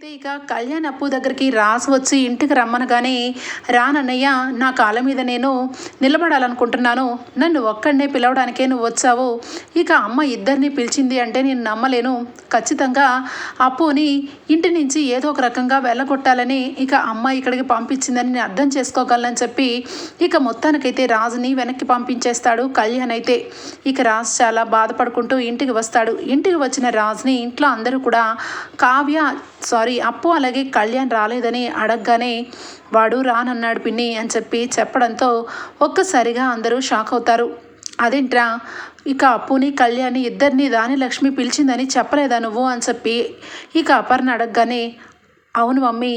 అయితే ఇక కళ్యాణ్ అప్పు దగ్గరికి రాసి వచ్చి ఇంటికి రమ్మనగానే రానన్నయ్య నా కాళ్ళ మీద నేను నిలబడాలనుకుంటున్నాను. నన్ను ఒక్కడనే పిలవడానికే నువ్వు వచ్చావు. ఇక అమ్మ ఇద్దరిని పిలిచింది అంటే నేను నమ్మలేను. ఖచ్చితంగా అప్పుని ఇంటి నుంచి ఏదో ఒక రకంగా వెళ్ళగొట్టాలని ఇక అమ్మ ఇక్కడికి పంపించిందని నేను అర్థం చేసుకోగలనని చెప్పి ఇక మొత్తానికైతే రాజుని వెనక్కి పంపించేస్తాడు కళ్యాణ్ అయితే. ఇక రాజు చాలా బాధపడుకుంటూ ఇంటికి వస్తాడు. ఇంటికి వచ్చిన రాజుని ఇంట్లో అందరూ కూడా కావ్య సారీ అప్పు అలాగే కళ్యాణ్ రాలేదని అడగగానే వాడు రానన్నాడు పిన్ని అని చెప్పి చెప్పడంతో ఒక్కసారిగా అందరూ షాక్ అవుతారు. అదేంట్రా? ఇక అప్పుని కళ్యాణి ఇద్దరిని దాని లక్ష్మి పిలిచిందని చెప్పలేదా నువ్వు అని చెప్పి ఇక అపర్ణ అడగగానే అవును మమ్మీ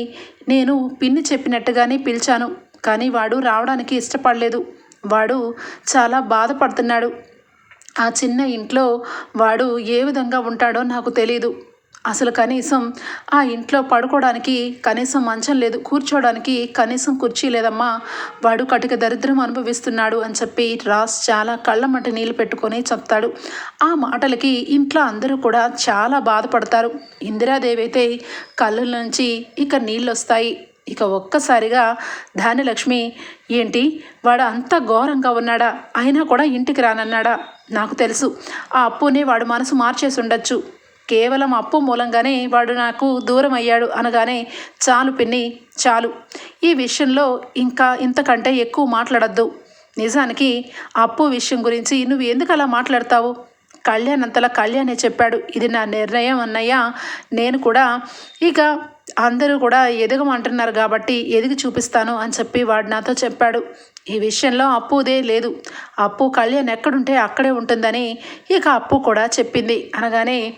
నేను పిన్ని చెప్పినట్టుగానే పిలిచాను కానీ వాడు రావడానికి ఇష్టపడలేదు. వాడు చాలా బాధపడుతున్నాడు. ఆ చిన్న ఇంట్లో వాడు ఏ విధంగా ఉంటాడో నాకు తెలియదు అసలు కనీసం ఆ ఇంట్లో పడుకోవడానికి కనీసం మంచం లేదు కూర్చోవడానికి కనీసం కుర్చీ లేదమ్మా. వాడు కటిక దరిద్రం అనుభవిస్తున్నాడు అని చెప్పి రాస్ చాలా కళ్ళ మంట నీళ్ళు పెట్టుకొని చెప్తాడు. ఆ మాటలకి ఇంట్లో అందరూ కూడా చాలా బాధపడతారు. ఇందిరాదేవి అయితే కళ్ళ నుంచి ఇక నీళ్ళు వస్తాయి ఇక ఒక్కసారిగా ధాన్యలక్ష్మి ఏంటి? వాడు అంత ఘోరంగా ఉన్నాడా? అయినా కూడా ఇంటికి రానన్నాడా? నాకు తెలుసు. ఆ అప్పునే వాడు మనసు మార్చేసి ఉండొచ్చు. కేవలం అప్పు మూలంగానే వాడు నాకు దూరం అయ్యాడు అనగానే చాలు పిన్ని చాలు. ఈ విషయంలో ఇంకా ఇంతకంటే ఎక్కువ మాట్లాడద్దు. నిజానికి అప్పు విషయం గురించి నువ్వు ఎందుకు అలా మాట్లాడతావు? కళ్యాణ్ అంతలా కళ్యాణే చెప్పాడు. ఇది నా నిర్ణయం అన్నయ్య. నేను కూడా ఇక అందరూ కూడా ఎదగమంటున్నారు కాబట్టి ఎదిగి చూపిస్తాను అని చెప్పి వాడు నాతో చెప్పాడు. ఈ విషయంలో అప్పుదే లేదు. అప్పు కళ్యాణ్ ఎక్కడుంటే అక్కడే ఉంటుందని ఇక అప్పు కూడా చెప్పింది అనగానే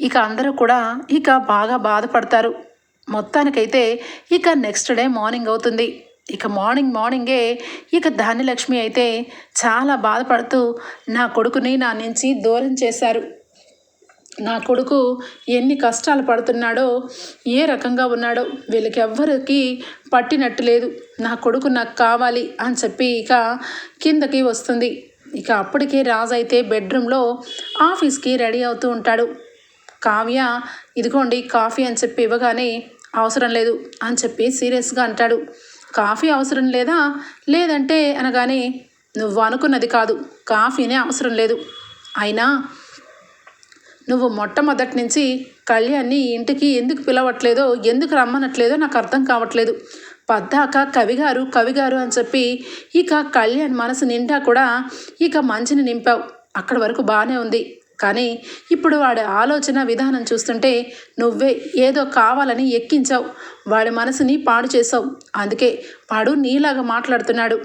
ఇక అందరూ కూడా ఇక బాగా బాధపడతారు. మొత్తానికైతే ఇక నెక్స్ట్ డే మార్నింగ్ అవుతుంది. ఇక మార్నింగ్ మార్నింగే ఇక ధాన్యలక్ష్మి అయితే చాలా బాధపడుతూ నా కొడుకుని నా నుంచి దూరం చేశారు. నా కొడుకు ఎన్ని కష్టాలు పడుతున్నాడో ఏ రకంగా ఉన్నాడో వీళ్ళకి ఎవ్వరికి పట్టినట్టు లేదు. నా కొడుకు నాకు కావాలి అని చెప్పి ఇక కిందకి వస్తుంది. ఇక అప్పటికే రాజు అయితే బెడ్రూమ్లో ఆఫీస్కి రెడీ అవుతూ ఉంటాడు. కావ్య ఇదిగోండి కాఫీ అని చెప్పి ఇవ్వగానే అవసరం లేదు అని చెప్పి సీరియస్గా అంటాడు. కాఫీ అవసరం లేదా? లేదంటే అనగానే నువ్వు అనుకున్నది కాదు కాఫీనే అవసరం లేదు. అయినా నువ్వు మొట్టమొదటి నుంచి కళ్యాణ్ని ఇంటికి ఎందుకు పిలవట్లేదో ఎందుకు రమ్మనట్లేదో నాకు అర్థం కావట్లేదు. పద్దాక కవిగారు కవిగారు అని చెప్పి ఇక కళ్యాణ్ మనసు నిండా కూడా ఇక మంచిని నింపావు. అక్కడి వరకు బాగానే ఉంది. కానీ ఇప్పుడు వాడి ఆలోచన విధానం చూస్తుంటే నువ్వే ఏదో కావాలని ఎక్కించావు. వాడి మనసుని పాడు చేసావు అందుకే వాడు నీలాగా మాట్లాడుతున్నాడు.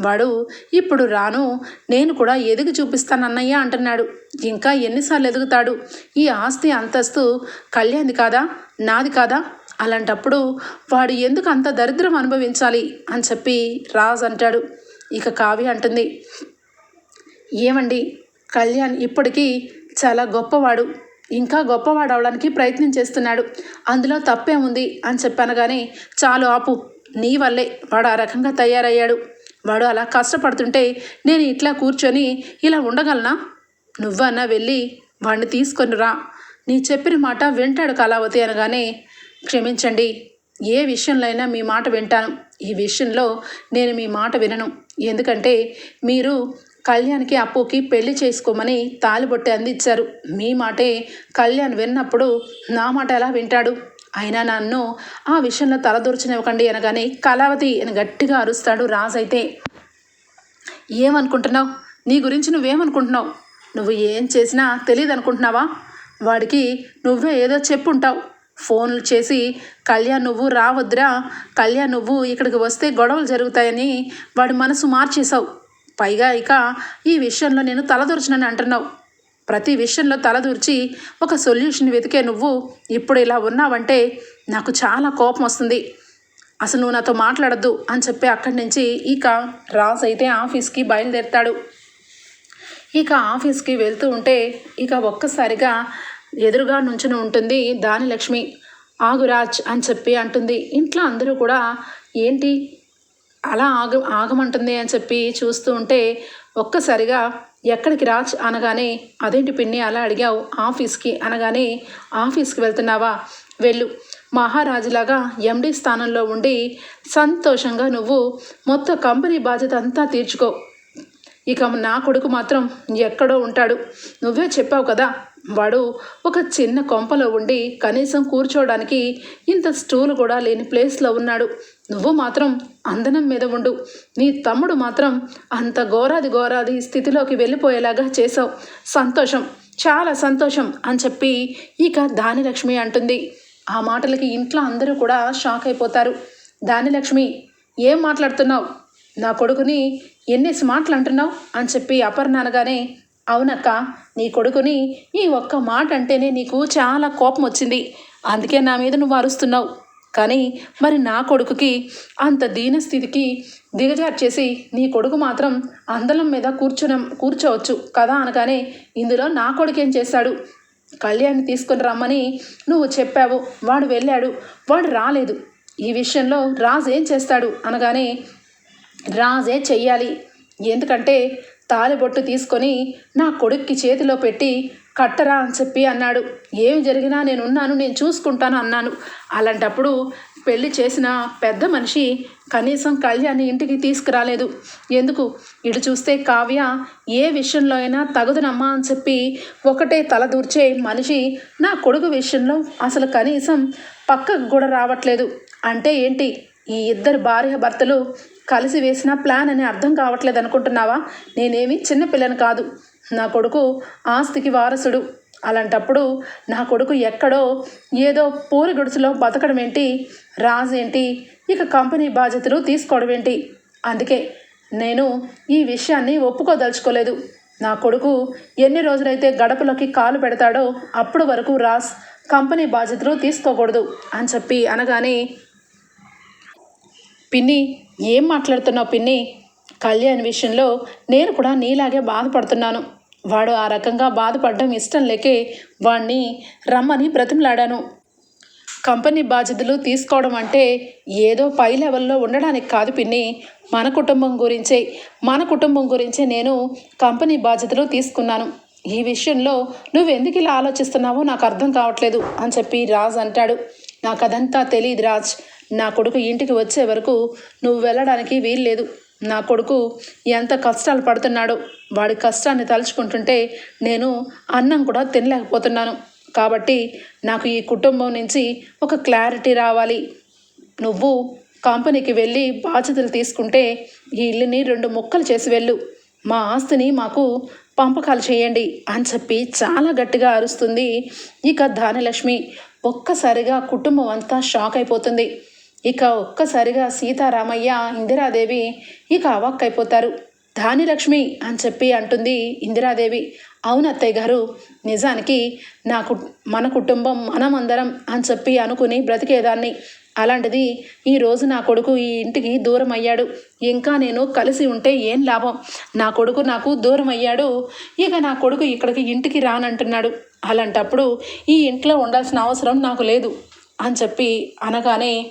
వాడు ఇప్పుడు రాను నేను కూడా ఎదిగి చూపిస్తానన్నయ్య అంటున్నాడు. ఇంకా ఎన్నిసార్లు ఎదుగుతాడు? ఈ ఆస్తి అంతస్తు కళ్యాణ్ది కాదా? నాది కాదా? అలాంటప్పుడు వాడు ఎందుకు అంత దరిద్రం అనుభవించాలి అని చెప్పి రాజ్ అంటాడు. ఇక కావ్య అంటుంది ఏమండి? కళ్యాణ్ ఇప్పటికీ చాలా గొప్పవాడు. ఇంకా గొప్పవాడు అవడానికి ప్రయత్నం చేస్తున్నాడు. అందులో తప్పే ఉంది అని చెప్పాను కానీ చాలు ఆపు నీ వల్లే వాడు ఆ రకంగా తయారయ్యాడు. వాడు అలా కష్టపడుతుంటే నేను ఇట్లా కూర్చొని ఇలా ఉండగలనా? నువ్వన్నా వెళ్ళి వాడిని తీసుకొని రా. నీ చెప్పిన మాట వింటాడు కళావతి అనగానే క్షమించండి ఏ విషయంలో అయినా మీ మాట వింటాను. ఈ విషయంలో నేను మీ మాట వినను. ఎందుకంటే మీరు కళ్యాణ్కి అప్పుకి పెళ్ళి చేసుకోమని తాలిబొట్టి అందించారు. మీ మాటే కళ్యాణ్ విన్నప్పుడు నా మాట ఎలా వింటాడు? అయినా నన్ను ఆ విషయంలో తలదూర్చనివ్వకండి అనగానే కళావతి అని గట్టిగా అరుస్తాడు రాజైతే ఏమనుకుంటున్నావు? నీ గురించి నువ్వేమనుకుంటున్నావు? నువ్వు ఏం చేసినా తెలియదు అనుకుంటున్నావా వాడికి నువ్వే ఏదో చెప్పుంటావు. ఫోన్లు చేసి కళ్యాణ్ నువ్వు రావద్దురా. కళ్యాణ్ నువ్వు ఇక్కడికి వస్తే గొడవలు జరుగుతాయని వాడి మనసు మార్చేశావు. పైగా ఇక ఈ విషయంలో నేను తలదూర్చనని అంటున్నావు. ప్రతి విషయంలో తలదూర్చి ఒక సొల్యూషన్ వెతికే నువ్వు ఇప్పుడు ఇలా ఉన్నావంటే నాకు చాలా కోపం వస్తుంది. అసలు నువ్వు నాతో మాట్లాడద్దు అని చెప్పి అక్కడి నుంచి ఇక రాజ్ అయితే ఆఫీస్కి బయలుదేరుతాడు. ఇక ఆఫీస్కి వెళ్తూ ఉంటే ఇక ఒక్కసారిగా ఎదురుగా నుంచుని ఉంటుంది దానిలక్ష్మి. ఆగురాజ్ అని చెప్పి అంటుంది. ఇంట్లో అందరూ కూడా ఏంటి? అలా ఆగ ఆగమంటుంది అని చెప్పి చూస్తూ ఉంటే ఒక్కసారిగా ఎక్కడికి రాజ్ అనగానే అదేంటి పిన్ని అలా అడిగావు? ఆఫీస్కి? అనగానే ఆఫీస్కి వెళ్తున్నావా? వెళ్ళు. మహారాజులాగా ఎండి స్థానంలో ఉండి సంతోషంగా నువ్వు మొత్తం కంపెనీ బాధ్యత అంతా తీర్చుకో. ఇక నా కొడుకు మాత్రం ఎక్కడో ఉంటాడు. నువ్వే చెప్పావు కదా వాడు ఒక చిన్న కొంపలో ఉండి కనీసం కూర్చోవడానికి ఇంత స్టూలు కూడా లేని ప్లేస్లో ఉన్నాడు. నువ్వు మాత్రం అందనం మీద ఉండు. నీ తమ్ముడు మాత్రం అంత ఘోరాది ఘోరాది స్థితిలోకి వెళ్ళిపోయేలాగా చేసావు సంతోషం చాలా సంతోషం అని చెప్పి ఇక దానిలక్ష్మి అంటుంది. ఆ మాటలకి ఇంట్లో అందరూ కూడా షాక్ అయిపోతారు. దానిలక్ష్మి ఏం మాట్లాడుతున్నావు? నా కొడుకుని ఎన్ని మాటలు అంటున్నావు అని చెప్పి అపర్ణ అనగానే అవునక్క నీ కొడుకుని ఈ ఒక్క మాట అంటేనే నీకు చాలా కోపం వచ్చింది. అందుకే నా మీద నువ్వు అరుస్తున్నావు. కానీ మరి నా కొడుకుకి అంత దీనస్థితికి దిగజార్చేసి నీ కొడుకు మాత్రం అందలం మీద కూర్చున కూర్చోవచ్చు కదా అనగానే ఇందులో నా కొడుకు ఏం చేశాడు కళ్యాణ్ తీసుకుని రమ్మని నువ్వు చెప్పావు. వాడు వెళ్ళాడు. వాడు రాలేదు. ఈ విషయంలో రాజు ఏం చేస్తాడు అనగానే రాజే చెయ్యాలి. ఎందుకంటే తాలిబొట్టు తీసుకొని నా కొడుక్కి చేతిలో పెట్టి కట్టరా అని చెప్పి అన్నాడు. ఏం జరిగినా నేను ఉన్నాను నేను చూసుకుంటాను అన్నాను. అలాంటప్పుడు పెళ్ళి చేసిన పెద్ద మనిషి కనీసం కళ్యాణి ఇంటికి తీసుకురాలేదు. ఎందుకు? ఇటు చూస్తే కావ్య ఏ విషయంలో అయినా తగదునమ్మా అని చెప్పి ఒకటే తల దూర్చే మనిషి నా కొడుకు విషయంలో అసలు కనీసం పక్కకు కూడా రావట్లేదు. అంటే ఏంటి? ఈ ఇద్దరు భార్య భర్తలు కలిసి వేసిన ప్లాన్ అని అర్థం కావట్లేదు అనుకుంటున్నావా? నేనేమి చిన్నపిల్లని కాదు. నా కొడుకు ఆస్తికి వారసుడు. అలాంటప్పుడు నా కొడుకు ఎక్కడో ఏదో పూరి గుడిసెలో బతకడం ఏంటి? రాజేంటి? ఏంటి ఇక కంపెనీ బాధ్యతలు తీసుకోవడం ఏంటి? అందుకే నేను ఈ విషయాన్ని ఒప్పుకోదలుచుకోలేదు. నా కొడుకు ఎన్ని రోజులైతే గడపలోకి కాలు పెడతాడో అప్పుడు వరకు రాజ్ కంపెనీ బాధ్యతలు తీసుకోకూడదు అని చెప్పి అనగానే పిన్ని ఏం మాట్లాడుతున్నావు పిన్ని? కళ్యాణ్ విషయంలో నేను కూడా నీలాగే బాధపడుతున్నాను. వాడు ఆ రకంగా బాధపడడం ఇష్టం లేకే వాణ్ణి రమ్మని బ్రతిమలాడాను. కంపెనీ బాధ్యతలు తీసుకోవడం అంటే ఏదో పై లెవెల్లో ఉండడానికి కాదు పిన్ని. మన కుటుంబం గురించే మన కుటుంబం గురించే నేను కంపెనీ బాధ్యతలు తీసుకున్నాను. ఈ విషయంలో నువ్వు ఎందుకు ఇలా ఆలోచిస్తున్నావో నాకు అర్థం కావట్లేదు అని చెప్పి రాజ్ అంటాడు. నాకు అదంతా తెలియదు రాజ్. నా కొడుకు ఇంటికి వచ్చే వరకు నువ్వు వెళ్ళడానికి వీల్లేదు. నా కొడుకు ఎంత కష్టాలు పడుతున్నాడో వాడి కష్టాన్ని తలుచుకుంటుంటే నేను అన్నం కూడా తినలేకపోతున్నాను. కాబట్టి నాకు ఈ కుటుంబం నుంచి ఒక క్లారిటీ రావాలి. నువ్వు కంపెనీకి వెళ్ళి బాధ్యతలు తీసుకుంటే ఈ ఇల్లుని రెండు ముక్కలు చేసి వెళ్ళు. మా ఆస్తిని మాకు పంపకాలు చేయండి అని చెప్పి చాలా గట్టిగా అరుస్తుంది ఇక ధాన్యలక్ష్మి. ఒక్కసారిగా కుటుంబం అంతా షాక్ అయిపోతుంది. ఇక ఒక్కసారిగా సీతారామయ్య ఇందిరాదేవి ఇక అవాక్కైపోతారు. ధానిలక్ష్మి అని చెప్పి అంటుంది ఇందిరాదేవి. అవును అత్తయ్య గారు నిజానికి నాకు మన కుటుంబం మనమందరం అని చెప్పి అనుకుని బ్రతికేదాన్ని. అలాంటిది ఈరోజు నా కొడుకు ఈ ఇంటికి దూరం అయ్యాడు ఇంకా నేను కలిసి ఉంటే ఏం లాభం? నా కొడుకు నాకు దూరం అయ్యాడు ఇక నా కొడుకు ఇక్కడికి ఇంటికి రానంటున్నాడు. అలాంటప్పుడు ఈ ఇంట్లో ఉండాల్సిన అవసరం నాకు లేదు అని చెప్పి అనగానే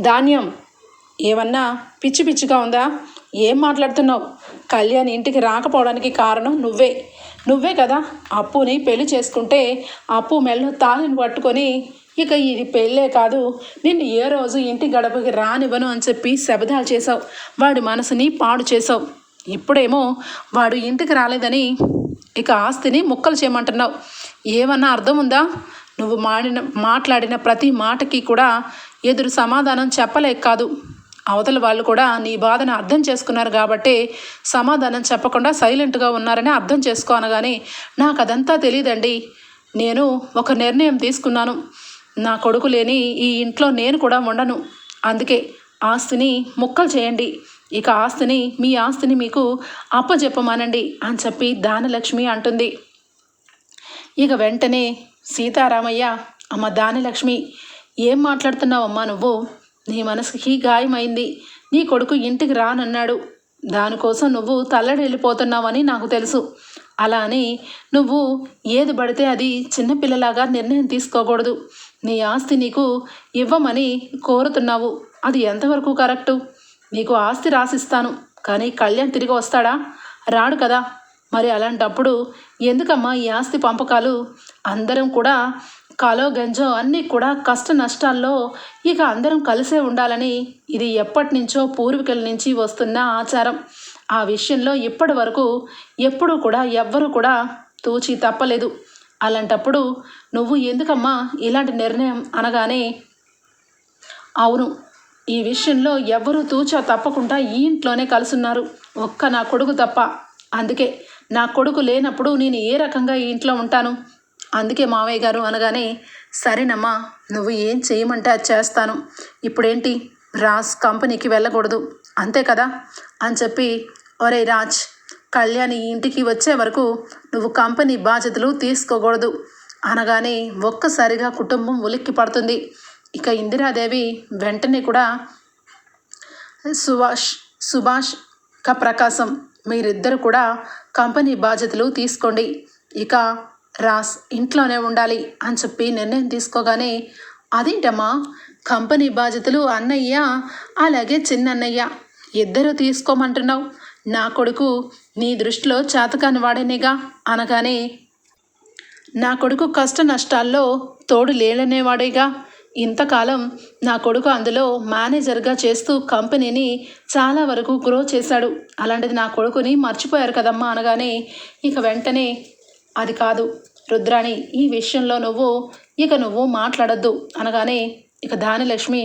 ధాన్యం ఏమన్నా పిచ్చి పిచ్చిగా ఉందా? ఏం మాట్లాడుతున్నావు? కళ్యాణ్ ఇంటికి రాకపోవడానికి కారణం నువ్వే. నువ్వే కదా అప్పుని పెళ్ళి చేసుకుంటే అప్పు మెల్ల తాళిని పట్టుకొని ఇక ఇది పెళ్ళే కాదు. నిన్ను ఏ రోజు ఇంటి గడపకి రానివ్వను అని చెప్పి శబదాలు చేసావు వాడి మనసుని పాడు చేసావు ఇప్పుడేమో వాడు ఇంటికి రాలేదని ఇక ఆస్తిని ముక్కలు చేయమంటున్నావు. ఏమన్నా అర్థం ఉందా? నువ్వు మాడిన మాట్లాడిన ప్రతి మాటకి కూడా ఎదురు సమాధానం చెప్పలేక కాదు. అవతల వాళ్ళు కూడా నీ బాధను అర్థం చేసుకున్నారు కాబట్టి సమాధానం చెప్పకుండా సైలెంట్గా ఉన్నారని అర్థం చేసుకో అనగానే నాకు అదంతా తెలియదండి నేను ఒక నిర్ణయం తీసుకున్నాను. నా కొడుకు లేని ఈ ఇంట్లో నేను కూడా ఉండను. అందుకే ఆస్తిని ముక్కలు చేయండి. ఇక ఆస్తిని మీ ఆస్తిని మీకు అప్పజెప్పమానండి అని చెప్పి దానలక్ష్మి అంటుంది. ఇక వెంటనే సీతారామయ్య అమ్మ దానలక్ష్మి ఏం మాట్లాడుతున్నావమ్మా నువ్వు? నీ మనసుకి గాయమైంది. నీ కొడుకు ఇంటికి రానన్నాడు. దానికోసం నువ్వు తల్లడెళ్ళిపోతున్నావని నాకు తెలుసు. అలా అని నువ్వు ఏది పడితే అది చిన్నపిల్లలాగా నిర్ణయం తీసుకోకూడదు. నీ ఆస్తి నీకు ఇవ్వమని కోరుతున్నావు. అది ఎంతవరకు కరెక్టు? నీకు ఆస్తి రాసిస్తాను. కానీ కళ్యాణ్ తిరిగి వస్తాడా? రాడు కదా. మరి అలాంటప్పుడు ఎందుకమ్మా ఈ ఆస్తి పంపకాలు? అందరం కూడా కాలో గంజో అన్నీ కూడా కష్ట నష్టాల్లో ఇక అందరం కలిసే ఉండాలని ఇది ఎప్పటి నుంచో పూర్వీకుల నుంచి వస్తున్న ఆచారం. ఆ విషయంలో ఇప్పటి వరకు ఎప్పుడూ కూడా ఎవ్వరూ కూడా తూచి తప్పలేదు. అలాంటప్పుడు నువ్వు ఎందుకమ్మా ఇలాంటి నిర్ణయం అనగానే అవును ఈ విషయంలో ఎవ్వరూ తూచా తప్పకుండా ఈ ఇంట్లోనే కలుసున్నారు. ఒక్క నా కొడుకు తప్ప. అందుకే నా కొడుకు లేనప్పుడు నేను ఏ రకంగా ఈ ఇంట్లో ఉంటాను? అందుకే మావయ్య గారు అనగానే సరేనమ్మా నువ్వు ఏం చేయమంటే అది చేస్తాను. ఇప్పుడేంటి? రాజ్ కంపెనీకి వెళ్ళకూడదు. అంతే కదా? అని చెప్పి ఒరే రాజ్ కళ్యాణి ఇంటికి వచ్చే వరకు నువ్వు కంపెనీ బాధ్యతలు తీసుకోకూడదు. అనగానే ఒక్కసారిగా కుటుంబం ఉలిక్కి పడుతుంది. ఇక ఇందిరాదేవి వెంటనే కూడా సుభాష్ సుభాష్ క ప్రకాశం మీరిద్దరు కూడా కంపెనీ బాధ్యతలు తీసుకోండి. ఇక రాస్ ఇంట్లోనే ఉండాలి అని చెప్పి నిర్ణయం తీసుకోగానే అదేంటమ్మా? కంపెనీ బాధ్యతలు అన్నయ్య అలాగే చిన్నన్నయ్య. ఇద్దరు తీసుకోమంటున్నావు. నా కొడుకు నీ దృష్టిలో చేతకాని వాడేనేగా? అనగానే నా కొడుకు కష్ట నష్టాల్లో తోడు లేడనేవాడేగా ఇంతకాలం నా కొడుకు అందులో మేనేజర్గా చేస్తూ కంపెనీని చాలా వరకు గ్రో చేశాడు. అలాంటిది నా కొడుకుని మర్చిపోయారు కదమ్మా అనగానే ఇక వెంటనే అది కాదు. రుద్రాణి ఈ విషయంలో నువ్వు ఇక నువ్వు మాట్లాడద్దు అనగానే ఇక దానిలక్ష్మి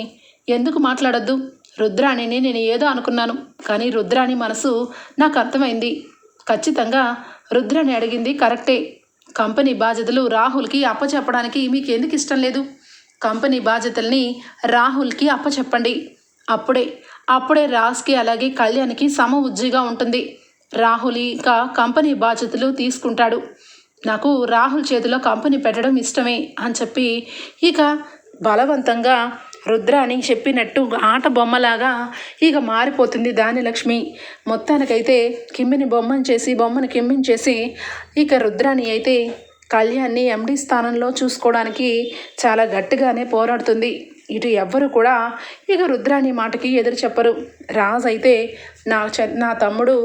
ఎందుకు మాట్లాడద్దు? రుద్రాణిని నేను ఏదో అనుకున్నాను కానీ రుద్రాణి మనసు నాకు అర్థమైంది. ఖచ్చితంగా రుద్రాణి అడిగింది కరెక్టే. కంపెనీ బాధ్యతలు రాహుల్కి అప్పచెప్పడానికి మీకు ఎందుకు ఇష్టం లేదు? కంపెనీ బాధ్యతల్ని రాహుల్కి అప్పచెప్పండి. అప్పుడే అప్పుడే రాజ్కి అలాగే కళ్యాణ్కి సమ ఉజ్జిగా ఉంటుంది. రాహుల్ ఇక కంపెనీ బాధ్యతలు తీసుకుంటాడు. నాకు రాహుల్ చేతిలో కంపెనీ పెట్టడం ఇష్టమే అని చెప్పి ఇక బలవంతంగా రుద్రాని చెప్పినట్టు ఆట బొమ్మలాగా ఇక మారిపోతుంది దానిలక్ష్మి మొత్తానికైతే కిమ్మిని బొమ్మను చేసి బొమ్మను కిమ్మించేసి ఇక రుద్రాని అయితే కళ్యాణ్ని ఎండి స్థానంలో చూసుకోవడానికి చాలా గట్టిగానే పోరాడుతుంది. ఇటు ఎవ్వరు కూడా ఇక రుద్రాణి మాటకి ఎదురు చెప్పరు. రాజు అయితే నా చ నా తమ్ముడు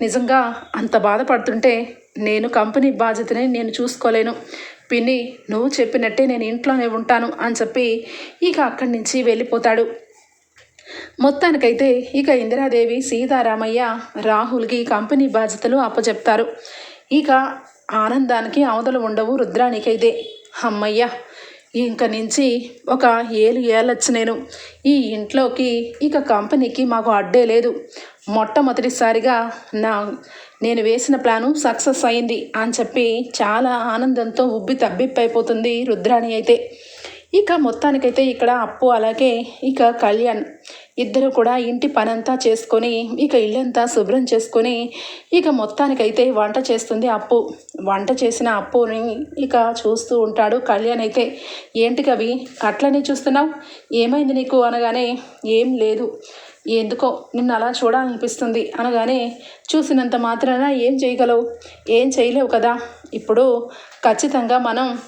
నిజంగా అంత బాధపడుతుంటే నేను కంపెనీ బాధ్యతని నేను చూసుకోలేను. పిన్ని నువ్వు చెప్పినట్టే నేను ఇంట్లోనే ఉంటాను అని చెప్పి ఇక అక్కడి నుంచి వెళ్ళిపోతాడు. మొత్తానికైతే ఇక ఇందిరాదేవి సీతారామయ్య రాహుల్కి కంపెనీ బాధ్యతలు అప్పచెప్తారు ఇక ఆనందానికి అవతలు ఉండవు రుద్రానికైతే. అమ్మయ్య ఇంక నుంచి ఒక ఏలు ఏళ్ళొచ్చు నేను. ఈ ఇంట్లోకి ఇక కంపెనీకి మాకు అడ్డే లేదు. మొట్టమొదటిసారిగా నా నేను వేసిన ప్లాను సక్సెస్ అయింది అని చెప్పి చాలా ఆనందంతో ఉబ్బి తబ్బిప్పైపోతుంది రుద్రాణి అయితే. ఇక మొత్తానికైతే ఇక్కడ అప్పు అలాగే ఇక కళ్యాణ్. ఇద్దరు కూడా ఇంటి పనంతా చేసుకొని ఇక ఇల్లంతా శుభ్రం చేసుకొని ఇక మొత్తానికైతే వంట చేస్తుంది అప్పు. వంట చేసిన అప్పుని ఇక చూస్తూ ఉంటాడు కళ్యాణ్ అయితే. ఏంటి కవి అట్లనే చూస్తున్నావు? ఏమైంది నీకు? అనగానే ఏం లేదు. ఎందుకో నిన్ను అలా చూడాలనిపిస్తుంది అనగానే చూసినంత మాత్రాన ఏం చేయగలవు? ఏం చేయలేవు కదా? ఇప్పుడు ఖచ్చితంగా మనం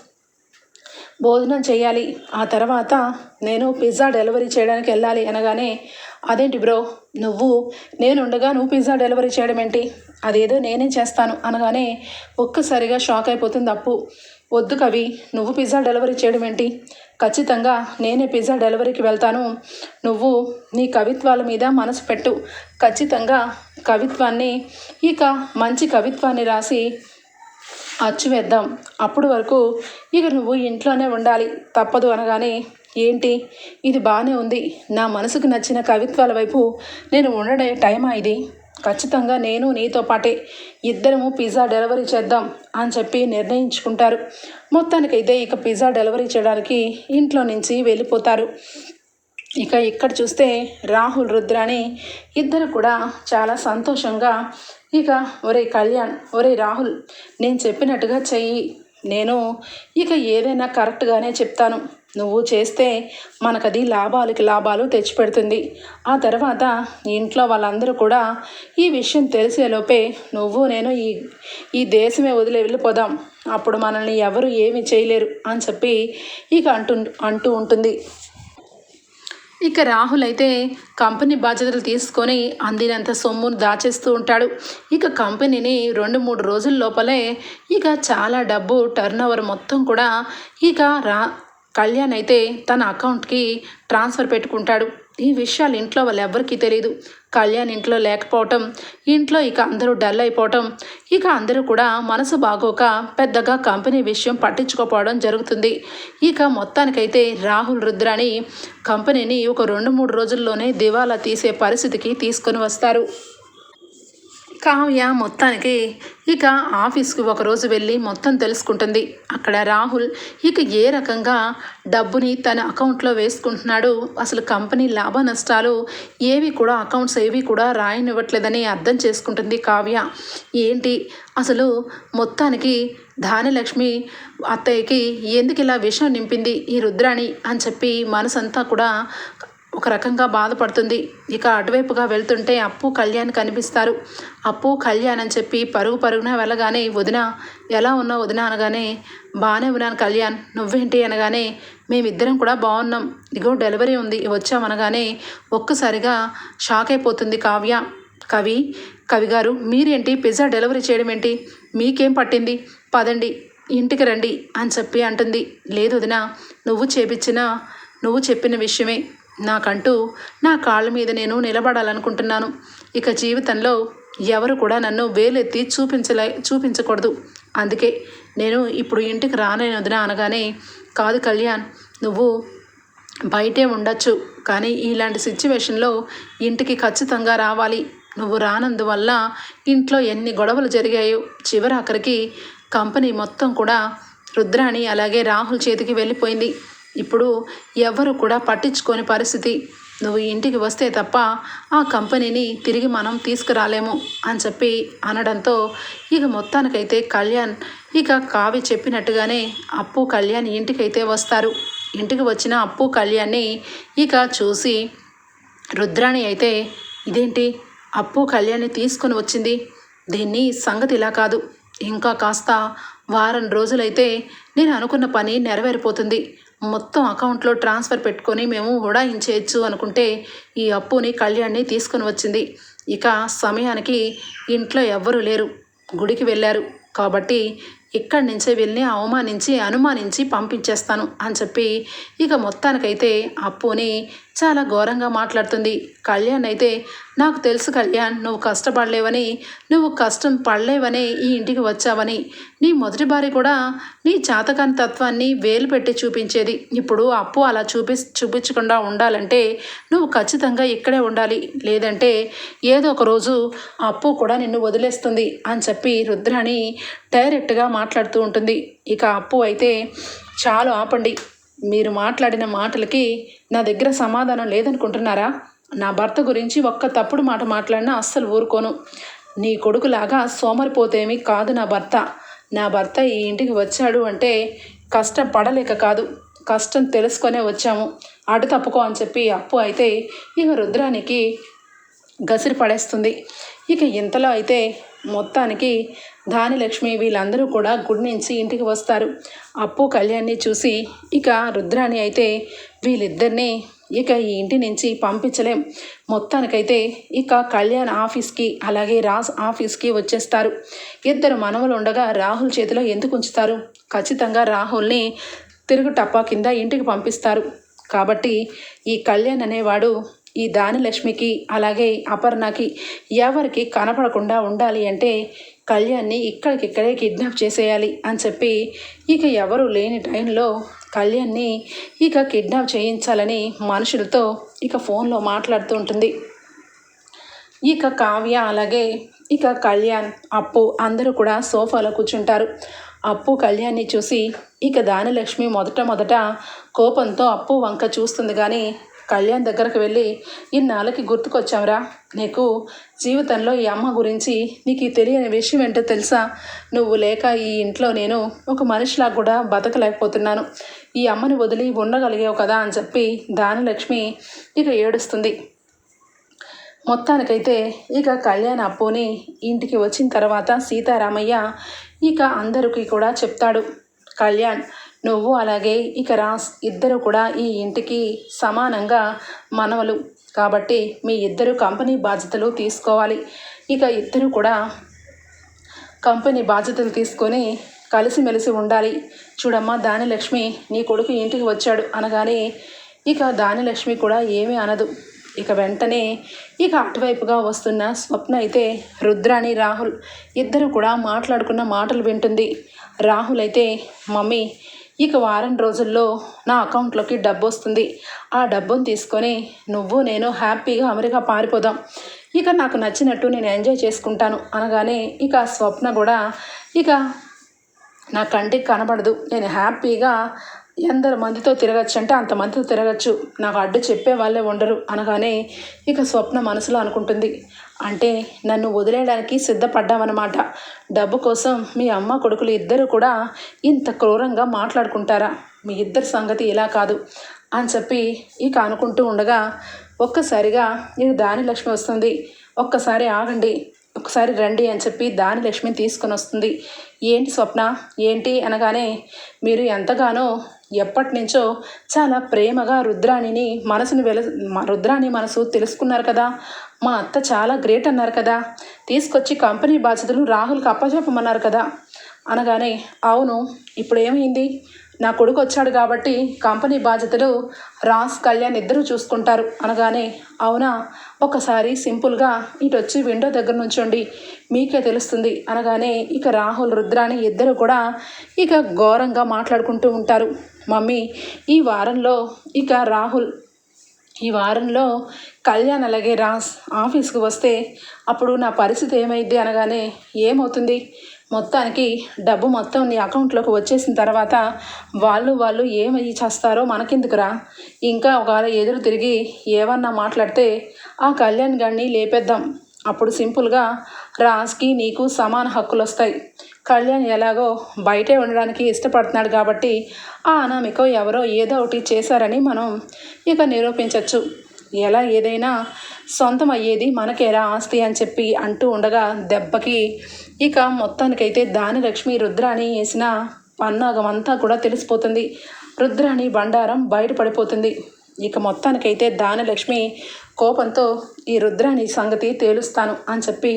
భోజనం చేయాలి. ఆ తర్వాత నేను పిజ్జా డెలివరీ చేయడానికి వెళ్ళాలి అనగానే అదేంటి బ్రో? నువ్వు నేను ఉండగా నువ్వు పిజ్జా డెలివరీ చేయడం ఏంటి అదేదో నేనే చేస్తాను అనగానే ఒక్కసారిగా షాక్ అయిపోతుంది అప్పు. వద్దు కవి నువ్వు పిజ్జా డెలివరీ చేయడం ఏంటి? ఖచ్చితంగా నేనే పిజ్జా డెలివరీకి వెళ్తాను. నువ్వు నీ కవిత్వాల మీద మనసు పెట్టు. ఖచ్చితంగా కవిత్వాన్ని ఇక మంచి కవిత్వాన్ని రాసి అచ్చు వేద్దాం. అప్పుడు వరకు ఇక నువ్వు ఇంట్లోనే ఉండాలి. తప్పదు అనగానే ఏంటి? ఇది బాగానే ఉంది. నా మనసుకు నచ్చిన కవిత్వాల వైపు నేను ఉండడే టైమా ఇది? ఖచ్చితంగా నేను నీతో పాటే ఇద్దరము పిజ్జా డెలివరీ చేద్దాం అని చెప్పి నిర్ణయించుకుంటారు. మొత్తానికైతే ఇక పిజ్జా డెలివరీ చేయడానికి ఇంట్లో నుంచి వెళ్ళిపోతారు. ఇక ఇక్కడ చూస్తే రాహుల్ రుద్రాని ఇద్దరు కూడా చాలా సంతోషంగా ఇక ఒరే కళ్యాణ్ ఒరే రాహుల్ నేను చెప్పినట్టుగా చెయ్యి నేను ఇక ఏదైనా కరెక్ట్గానే చెప్తాను. నువ్వు చేస్తే మనకది లాభాలకి లాభాలు తెచ్చిపెడుతుంది. ఆ తర్వాత ఇంట్లో వాళ్ళందరూ కూడా ఈ విషయం తెలిసేలోపే నువ్వు నేను ఈ ఈ దేశమే వదిలే వెళ్ళిపోదాం. అప్పుడు మనల్ని ఎవరు ఏమి చేయలేరు అని చెప్పి ఇక అంటు అంటూ ఉంటుంది. ఇక రాహుల్ అయితే కంపెనీ బాధ్యతలు తీసుకొని అందినంత సొమ్మును దాచేస్తూ ఉంటాడు. ఇక కంపెనీని రెండు మూడు రోజుల లోపలే ఇక చాలా డబ్బు టర్న్ మొత్తం కూడా ఇక రా కళ్యాణ్ అయితే తన అకౌంట్కి ట్రాన్స్ఫర్ పెట్టుకుంటాడు. ఈ విషయాలు ఇంట్లో వాళ్ళు ఎవ్వరికీ తెలియదు కళ్యాణ్ ఇంట్లో లేకపోవటం ఇంట్లో ఇక అందరూ డల్ అయిపోవటం ఇక అందరూ కూడా మనసు బాగోక పెద్దగా కంపెనీ విషయం పట్టించుకోపోవడం జరుగుతుంది. ఇక మొత్తానికైతే రాహుల్ రుద్రాని కంపెనీని ఒక రెండు మూడు రోజుల్లోనే దివాలా తీసే పరిస్థితికి తీసుకొని వస్తారు. కావ్య మొత్తానికి ఇక ఆఫీస్కి ఒకరోజు వెళ్ళి మొత్తం తెలుసుకుంటుంది. అక్కడ రాహుల్ ఇక ఏ రకంగా డబ్బుని తన అకౌంట్లో వేసుకుంటున్నాడు అసలు కంపెనీ లాభ నష్టాలు ఏవి కూడా అకౌంట్స్ ఏవి కూడా రాయనివ్వట్లేదని అర్థం చేసుకుంటుంది కావ్య. ఏంటి? అసలు మొత్తానికి ధాన్యలక్ష్మి అత్తయ్యకి ఎందుకు ఇలా విషం నింపింది ఈ రుద్రాణి అని చెప్పి మనసంతా కూడా ఒక రకంగా బాధపడుతుంది. ఇక అటువైపుగా వెళ్తుంటే అప్పు కళ్యాణ్ కనిపిస్తారు. అప్పు కళ్యాణ్ అని చెప్పి పరుగు పరుగున వెళ్ళగానే వదిన ఎలా ఉన్నావు వదిన అనగానే బాగానే ఉన్నాను కళ్యాణ్. నువ్వేంటి అనగానే మేమిద్దరం కూడా బాగున్నాం ఇగో డెలివరీ ఉంది వచ్చామనగానే ఒక్కసారిగా షాక్ అయిపోతుంది కావ్య. కవి కవి గారు మీరేంటి పిజ్జా డెలివరీ చేయడం ఏంటి? మీకేం పట్టింది? పదండి ఇంటికి రండి అని చెప్పి అంటుంది. లేదు వదిన నువ్వు చేపించిన నువ్వు చెప్పిన విషయమే. నాకంటూ నా కాళ్ళ మీద నేను నిలబడాలనుకుంటున్నాను. ఇక జీవితంలో ఎవరు కూడా నన్ను వేలెత్తి చూపించలే చూపించకూడదు. అందుకే నేను ఇప్పుడు ఇంటికి రానైనదిన అనగానే కాదు కళ్యాణ్ నువ్వు బయటే ఉండొచ్చు. కానీ ఇలాంటి సిచ్యువేషన్లో ఇంటికి ఖచ్చితంగా రావాలి. నువ్వు రానందువల్ల ఇంట్లో ఎన్ని గొడవలు జరిగాయో చివరి అక్కడికి కంపెనీ మొత్తం కూడా రుద్రాణి అలాగే రాహుల్ చేతికి వెళ్ళిపోయింది. ఇప్పుడు ఎవరు కూడా పట్టించుకోని పరిస్థితి. నువ్వు ఇంటికి వస్తే తప్ప ఆ కంపెనీని తిరిగి మనం తీసుకురాలేము అని చెప్పి అనడంతో ఇక మొత్తానికైతే కళ్యాణ్ ఇక కావి చెప్పినట్టుగానే అప్పు కళ్యాణ్ ఇంటికైతే వస్తారు. ఇంటికి వచ్చిన అప్పు కళ్యాణ్ని ఇక చూసి రుద్రాణి అయితే ఇదేంటి? అప్పు కళ్యాణ్ని తీసుకొని వచ్చింది. దీన్ని సంగతి ఇలా కాదు. ఇంకా కాస్త వారం రోజులైతే నేను అనుకున్న పని నెరవేరిపోతుంది. మొత్తం అకౌంట్లో ట్రాన్స్ఫర్ పెట్టుకొని మేము ఉడాయించేయచ్చు అనుకుంటే ఈ అప్పుని కళ్యాణ్ని తీసుకొని వచ్చింది. ఇక సమయానికి ఇంట్లో ఎవ్వరూ లేరు. గుడికి వెళ్ళారు. కాబట్టి ఇక్కడి నుంచే వెళ్ళి అవమానించి అనుమానించి పంపించేస్తాను అని చెప్పి ఇక మొత్తానికైతే అప్పుని చాలా ఘోరంగా మాట్లాడుతుంది. కళ్యాణ్ అయితే నాకు తెలుసు కళ్యాణ్ నువ్వు కష్టపడలేవని నువ్వు కష్టం పడలేవని ఈ ఇంటికి వచ్చావని. నీ మొదటి భార్య కూడా నీ చాతకాని తత్వాన్ని వేలు పెట్టి చూపించేది. ఇప్పుడు అప్పు అలా చూపి చూపించకుండా ఉండాలంటే నువ్వు ఖచ్చితంగా ఇక్కడే ఉండాలి. లేదంటే ఏదో ఒక రోజు అప్పు కూడా నిన్ను వదిలేస్తుంది అని చెప్పి రుద్రాణి డైరెక్ట్గా మాట్లాడుతూ ఉంటుంది. ఇక అప్పు అయితే చాలు ఆపండి. మీరు మాట్లాడిన మాటలకి నా దగ్గర సమాధానం లేదనుకుంటున్నారా? నా భర్త గురించి ఒక్క తప్పుడు మాట మాట్లాడినా అస్సలు ఊరుకోను. నీ కొడుకులాగా సోమరిపోతేమీ కాదు నా భర్త. నా భర్త ఈ ఇంటికి వచ్చాడు అంటే కష్టం పడలేక కాదు. కష్టం తెలుసుకొనే వచ్చాము. అటు తప్పుకో అని చెప్పి అప్పు అయితే ఇక రుద్రానికి గసిరి పడేస్తుంది. ఇక ఇంతలో అయితే మొత్తానికి ధానిలక్ష్మి వీళ్ళందరూ కూడా గుడి నుంచి ఇంటికి వస్తారు. అప్పు కళ్యాణ్ని చూసి ఇక రుద్రాణి అయితే వీళ్ళిద్దరినీ ఇక ఈ ఇంటి నుంచి పంపించలేం. మొత్తానికైతే ఇక కళ్యాణ్ ఆఫీస్కి అలాగే రాజ్ ఆఫీస్కి వచ్చేస్తారు. ఇద్దరు మనవలు ఉండగా రాహుల్ చేతిలో ఎందుకు ఉంచుతారు? ఖచ్చితంగా రాహుల్ని తిరుగు టప్పా కింద ఇంటికి పంపిస్తారు. కాబట్టి ఈ కళ్యాణ్ అనేవాడు ఈ దానిలక్ష్మికి అలాగే అపర్ణకి ఎవరికి కనపడకుండా ఉండాలి అంటే కళ్యాణ్ని ఇక్కడికిక్కడే కిడ్నాప్ చేసేయాలి అని చెప్పి ఇక ఎవరు లేని టైంలో కళ్యాణ్ని ఇక కిడ్నాప్ చేయించాలని మనుషులతో ఇక ఫోన్లో మాట్లాడుతూ ఉంటుంది. ఇక కావ్య అలాగే ఇక కళ్యాణ్ అప్పు అందరూ కూడా సోఫాలో కూర్చుంటారు. అప్పు కళ్యాణ్ని చూసి ఇక దానిలక్ష్మి మొదట మొదట కోపంతో అప్పు వంక చూస్తుంది కానీ కళ్యాణ్ దగ్గరకు వెళ్ళి ఇన్నాళ్ళకి గుర్తుకొచ్చావురా? నీకు జీవితంలో ఈ అమ్మ గురించి నీకు ఈ తెలియని విషయం ఏంటో తెలుసా? నువ్వు లేక ఈ ఇంట్లో నేను ఒక మనిషిలా కూడా బతకలేకపోతున్నాను. ఈ అమ్మని వదిలి ఉండగలిగావు కదా అని చెప్పి దానిలక్ష్మి ఇక ఏడుస్తుంది. మొత్తానికైతే ఇక కళ్యాణ్ అప్పుని ఇంటికి వచ్చిన తర్వాత సీతారామయ్య ఇక అందరికీ కూడా చెప్తాడు కళ్యాణ్ నువ్వు అలాగే ఇక రాస్ ఇద్దరు కూడా ఈ ఇంటికి సమానంగా మనవలు. కాబట్టి మీ ఇద్దరు కంపెనీ బాధ్యతలు తీసుకోవాలి. ఇక ఇద్దరు కూడా కంపెనీ బాధ్యతలు తీసుకొని కలిసిమెలిసి ఉండాలి. చూడమ్మా దానిలక్ష్మి నీ కొడుకు ఇంటికి వచ్చాడు అనగానే ఇక దానిలక్ష్మి కూడా ఏమీ అనదు. ఇక వెంటనే ఇక అటువైపుగా వస్తున్న స్వప్న అయితే రుద్రాని రాహుల్ ఇద్దరు కూడా మాట్లాడుకున్న మాటలు వింటుంది. రాహుల్ అయితే మమ్మీ ఇక వారం రోజుల్లో నా అకౌంట్లోకి డబ్బు వస్తుంది ఆ డబ్బును తీసుకొని నువ్వు నేను హ్యాపీగా అమెరికా పారిపోదాం. ఇక నాకు నచ్చినట్టు నేను ఎంజాయ్ చేసుకుంటాను అనగానే ఇక స్వప్న కూడా ఇక నా కంటికి కనబడదు. నేను హ్యాపీగా ఎందరు మందితో తిరగచ్చు అంటే అంతమందితో తిరగచ్చు. నాకు అడ్డు చెప్పే వాళ్ళే ఉండరు అనగానే ఇక స్వప్న మనసులో అనుకుంటుంది. అంటే నన్ను వదిలేయడానికి సిద్ధపడ్డామన్నమాట డబ్బు కోసం మీ అమ్మ కొడుకులు ఇద్దరు కూడా ఇంత క్రూరంగా మాట్లాడుకుంటారా? మీ ఇద్దరి సంగతి ఇలా కాదు అని చెప్పి ఇక అనుకుంటూ ఉండగా ఒక్కసారిగా నేను దాని లక్ష్మి వస్తుంది. ఒక్కసారి ఆగండి ఒకసారి రండి అని చెప్పి దాని లక్ష్మిని తీసుకొని వస్తుంది. ఏంటి స్వప్న? ఏంటి అనగానే మీరు ఎంతగానో ఎప్పటి నుంచో చాలా ప్రేమగా రుద్రాణిని మనసుని వెల రుద్రాణి మనసు తెలుసుకున్నారు కదా. మా అత్త చాలా గ్రేట్ అన్నారు కదా. తీసుకొచ్చి కంపెనీ బాధ్యతలు రాహుల్కి అప్పచెప్పమన్నారు కదా. అనగానే అవును ఇప్పుడు ఏమైంది? నా కొడుకు వచ్చాడు కాబట్టి కంపెనీ బాధ్యతలు రాస్ కళ్యాణ్ ఇద్దరు చూసుకుంటారు. అనగానే అవునా? ఒకసారి సింపుల్గా ఇటు వచ్చి విండో దగ్గర నుంచోండి. మీకే తెలుస్తుంది. అనగానే ఇక రాహుల్ రుద్రాని ఇద్దరు కూడా ఇక ఘోరంగా మాట్లాడుకుంటూ ఉంటారు. మమ్మీ ఈ వారంలో ఇక రాహుల్ ఈ వారంలో కళ్యాణ్ అలాగే రాస్ ఆఫీస్కి వస్తే అప్పుడు నా పరిస్థితి ఏమైంది అనగానే ఏమవుతుంది? మొత్తానికి డబ్బు మొత్తం నీ అకౌంట్లోకి వచ్చేసిన తర్వాత వాళ్ళు వాళ్ళు ఏమయ్యి చేస్తారో మనకెందుకురా? ఇంకా ఒకవేళ ఎదురు తిరిగి ఏమన్నా మాట్లాడితే ఆ కళ్యాణ్ గారిని లేపేద్దాం. అప్పుడు సింపుల్గా రాజ్కి నీకు సమాన హక్కులు వస్తాయి కళ్యాణ్ ఎలాగో బయటే ఉండడానికి ఇష్టపడుతున్నాడు కాబట్టి ఆ అనామికో ఎవరో ఏదో ఒకటి చేశారని మనం ఇక నిరూపించవచ్చు ఎలా ఏదైనా సొంతం అయ్యేది మనకేరా ఆస్తి అని చెప్పి అంటూ ఉండగా దెబ్బకి ఇక మొత్తానికైతే దాని లక్ష్మి రుద్రాని వేసిన పన్నాగం అంతా కూడా తెలిసిపోతుంది. రుద్రాని బండారం బయటపడిపోతుంది ఇక మొత్తానికైతే దానలక్ష్మి కోపంతో ఈ రుద్రాణి సంగతి తేలుస్తాను అని చెప్పి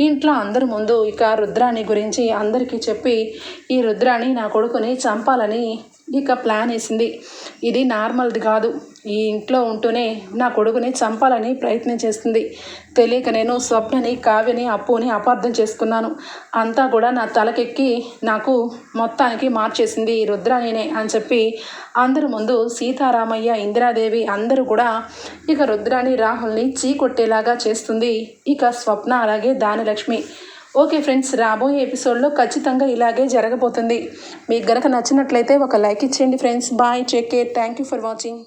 ఇంట్లో అందరి ముందు ఇక రుద్రాణి గురించి అందరికీ చెప్పి ఈ రుద్రాణి నా కొడుకుని చంపాలని ఇక ప్లాన్ వేసింది. ఇది నార్మల్ది కాదు. ఈ ఇంట్లో ఉంటూనే నా కొడుకుని చంపాలని ప్రయత్నం చేస్తుంది. తెలియక నేను స్వప్నని కావ్యని అప్పుని అపార్థం చేసుకున్నాను. అంతా కూడా నా తలకెక్కి నాకు మొత్తానికి మార్చేసింది ఈ రుద్రాణినే అని చెప్పి అందరి ముందు సీతారామయ్య ఇందిరాదేవి అందరూ కూడా ఇక రుద్రాణి రాహుల్ని చీకొట్టేలాగా చేస్తుంది. ఇక స్వప్న అలాగే దానిలక్ష్మి. ఓకే ఫ్రెండ్స్ రాబోయే ఎపిసోడ్లో ఖచ్చితంగా ఇలాగే జరగబోతుంది. మీకు గనక నచ్చినట్లయితే ఒక లైక్ ఇచ్చేయండి friends. Bye take care. Thank you for watching.